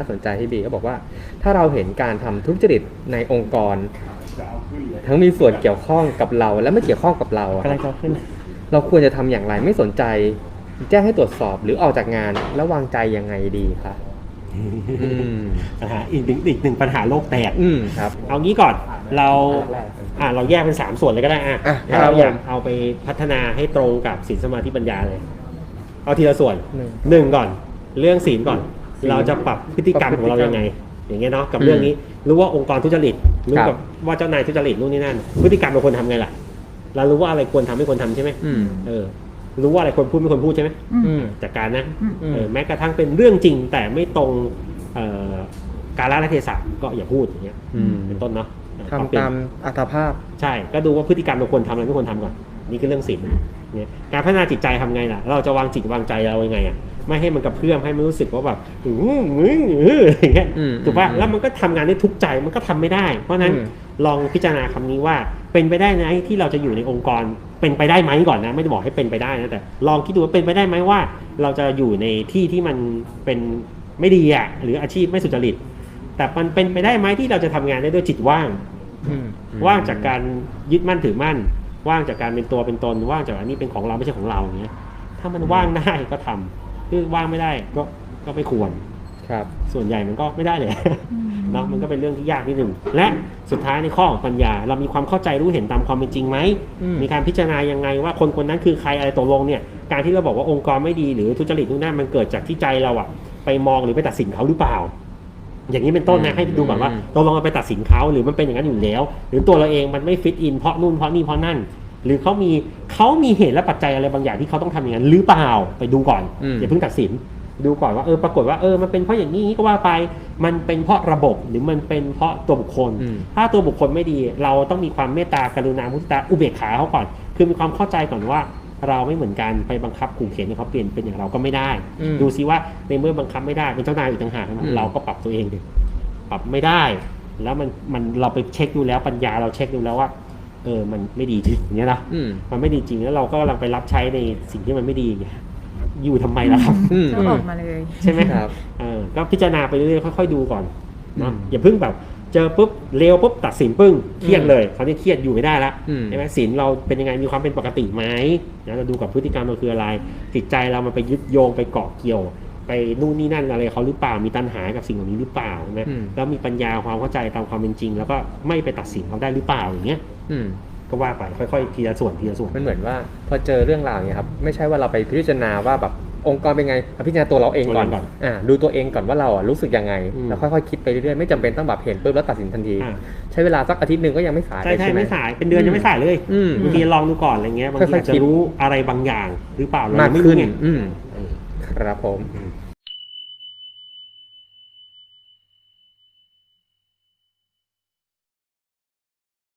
น่าสนใจที่บีก็บอกว่า ถ้าเราเห็นการทำทุจริตในองค์กร ทั้งมีส่วนเกี่ยวข้องกับเราและไม่เกี่ยวข้องกับเราอะกำลังจะขึ้น เราควรจะทำอย่างไรไม่สนใจ แจ้งให้ตรวจสอบหรือออกจากงานแล้ววางใจยังไงดีคะอืมปัญหาอีกหนึ่งอีกหนึ่งปัญหาโลกแตกอืมครับ เอางี้ก่อนเราแรกอ่าเราแยกเป็นสามส่วนเลยก็ได้อะอะถ้าเราครับอยากเอาไปพัฒนาให้ตรงกับศีลสมาธิปัญญาเลย เอาทีละส่วนหนึ่งหนึ่งก่อน เรื่องศีลก่อนศีล เราจะปรับพฤติกรรมปรับขพอฤงติกรรมเรายังไง อย่างเงี้ยเนาะกับอืมเรื่องนี้รู้ว่าองค์กรทุจริตรู้ครับกับว่าเจ้านายทุจริตนู่นนี่นั่น พฤติกรรมเราควรทำไงล่ะ เรารู้ว่าอะไรควรทำไม่ควรทำใช่ไหมอืมเออ รู้ว่าอะไรควรพูดไม่ควรพูดใช่ไหมอืมจัดการนะอืมเออแม้กระทั่งเป็นเรื่องจริงแต่ไม่ตรงเอ่อการละเทศะก็อย่าพูดอย่างเงี้ยอืมเป็นต้นเนาะเออปรับทำเปลี่ยนตามอัตภาพ ใช่ ก็ดูว่าพฤติกรรมเราควรทำอะไรไม่ควรทำก่อน นี่คือเรื่องศีล เนี่ยการพัฒนาจิตใจทำไงล่ะ เราจะวางจิตวางใจเรายังไงอะไม่ให้มันกระเพื่อมให้มันรู้สึกว่าแบบอื้อหืออื้ออย่างเงี้ยอืมถูกป่ะอืมแล้วมันก็ทำงานได้ทุกใจมันก็ทำไม่ได้ เพราะฉะนั้นอืมลองพิจารณาคำนี้ว่าเป็นไปได้ไหมที่เราจะอยู่ในองค์กรเป็นไปได้ไหมก่อนนะ ไม่ได้บอกให้เป็นไปได้นะแต่ลองคิดดูว่าเป็นไปได้ไหมว่า เราจะอยู่ในที่ที่มันเป็นไม่ดีอะหรืออาชีพไม่สุจริต แต่มันเป็นไปได้ไหมที่เราจะทำงานได้ด้วยจิตว่างอืมว่างจากการยึดมั่นถือมั่น ว่างจากการเป็นตัวเป็นตนว่างจากอันนี้เป็นของเราไม่ใช่ของเราอย่างเงี้ยถ้ามันว่างได้ก็ทำคือว่างไม่ได้ก็ก็ไม่ควรครับ ส่วนใหญ่มันก็ไม่ได้เลยเนาะมันก็เป็นเรื่องที่ยากนิดหนึ่งและสุดท้ายในข้อของปัญญา เรามีความเข้าใจรู้เห็นตามความเป็นจริงไหมอืมมีการพิจารณายังไงว่าคนคนนั้นคือใครอะไรตกลงเนี่ยการที่เราบอกว่าองค์กรไม่ดีหรือทุจริตนู่นนั่นมันเกิดจากที่ใจเราอะไปมองหรือไปตัดสินเขาหรือเปล่า อย่างนี้เป็นต้นนะให้ดูก่อนว่าตกลงเราไปตัดสินเขาหรือมันเป็นอย่างนั้นอยู่แล้ว หรือตัวเราเองมันไม่ฟิตอินเพราะนู่นเพราะนี่เพราะนั่น หรือเขามีเขามีเหตุและปัจจัยอะไรบางอย่างที่เขาต้องทำอย่างนั้นหรือเปล่าไปดูก่อนอืมอย่าเพิ่งตัดสินดูก่อนว่าเออปรากฏว่าเออมันเป็นเพราะอย่างนี้ก็ว่าไป มันเป็นเพราะระบบหรือมันเป็นเพราะตัวบุคคลอืมถ้าตัวบุคคลไม่ดี เราต้องมีความเมตตากรุณามุทิตาอุเบกขาเขาก่อน คือมีความเข้าใจก่อนว่า เราไม่เหมือนกันไปบังคับขู่เข็นให้เขาเปลี่ยนเป็นอย่างเราก็ไม่ได้อืมดูซิว่าในเมื่อบังคับไม่ได้เป็นเจ้านายอีกต่างหากนะอืมเราก็ปรับตัวเองดิปรับไม่ได้ แล้วมันมันเราไปเช็คดูแล้วปัญญาเราเช็คดูแล้วว่า เออมันไม่ดีจริงอย่างเงี้ยนะอืมมันไม่ดีจริงแล้วเราก็กำลังไปรับใช้ในสิ่งที่มันไม่ดีอย่างเงี้ยอยู่ทำไมล่ะครับอืมก็ออกมาเลย ใช่ไหมครับเออก็พิจารณาไปเรื่อยๆค่อยๆดูก่อนเนาะอืมอย่าเพิ่งแบบ เจอปุ๊บเร็วปุ๊บตัดสินปึ้งเครียดเลยเขาจะเครียดอยู่ไม่ได้ละอืมใช่ไหมศีลเราเป็นยังไงมีความเป็นปกติไหมนะเราดูกับพฤติกรรมเราคืออะไร จิตใจเรามันไปยึดโยงไปเกาะเกี่ยว ไปนู่นนี่นั่นอะไรเขาหรือเปล่ามีตัณหากับสิ่งเหล่านี้หรือเปล่าใช่ไหมอืมแล้วมีปัญญาความเข้าใจตามความเป็นจริง แล้วก็ไม่ไปตัดสินเขาได้หรือเปล่าอย่างเงี้ยอืมก็ว่าไปค่อยๆทีละส่วนทีละส่วนมันเหมือนว่า พอเจอเรื่องราวเนี่ยครับไม่ใช่ว่าเราไปพิจารณาว่าแบบ องค์กรเป็นไงเอาพิจารณาตัวเราเองก่อนตัวเราก่อนอ่าดูตัวเองก่อนว่าเราอะรู้สึกยังไงอืมแล้วค่อยๆคิดไปเรื่อยๆไม่จำเป็นต้องแบบเห็นปุ๊บแล้วตัดสินทันทีอ่าใช้เวลาสักอาทิตย์หนึ่งก็ยังไม่สายใช่เลยใช่ใช่ไหมไม่สายเป็นเดือนยังไม่สายเลยอืมบางทีลองดูก่อนอะไรเงี้ยบางทีค่อยๆอาจจะคิดรู้อะไรบางอย่างหรือเปล่าเรามากยังไม่ขึ้รู้นไงอืมเออครับผมอืม